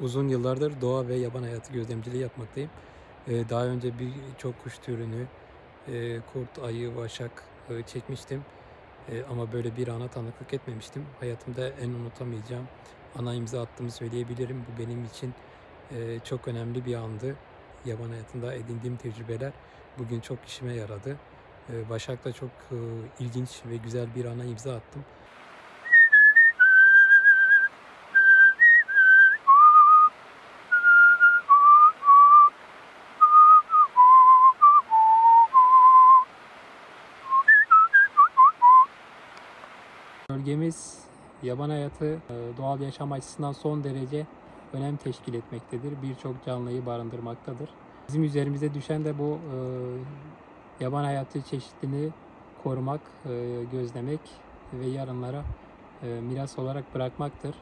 Uzun yıllardır doğa ve yaban hayatı gözlemciliği yapmaktayım. Ee, Daha önce birçok kuş türünü, e, kurt, ayı, vaşak e, çekmiştim. E, Ama böyle bir ana tanıklık etmemiştim. Hayatımda en unutamayacağım ana imza attığımı söyleyebilirim. Bu benim için çok önemli bir andı. Yaban hayatında edindiğim tecrübeler bugün çok işime yaradı. E, Başak'ta çok ilginç ve güzel bir ana imza attım. Bölgemiz yaban hayatı e, doğal yaşam açısından son derece önem teşkil etmektedir. Birçok canlıyı barındırmaktadır. Bizim üzerimize düşen de bu e, yaban hayatı çeşitliliğini korumak, e, gözlemek ve yarınlara e, miras olarak bırakmaktır.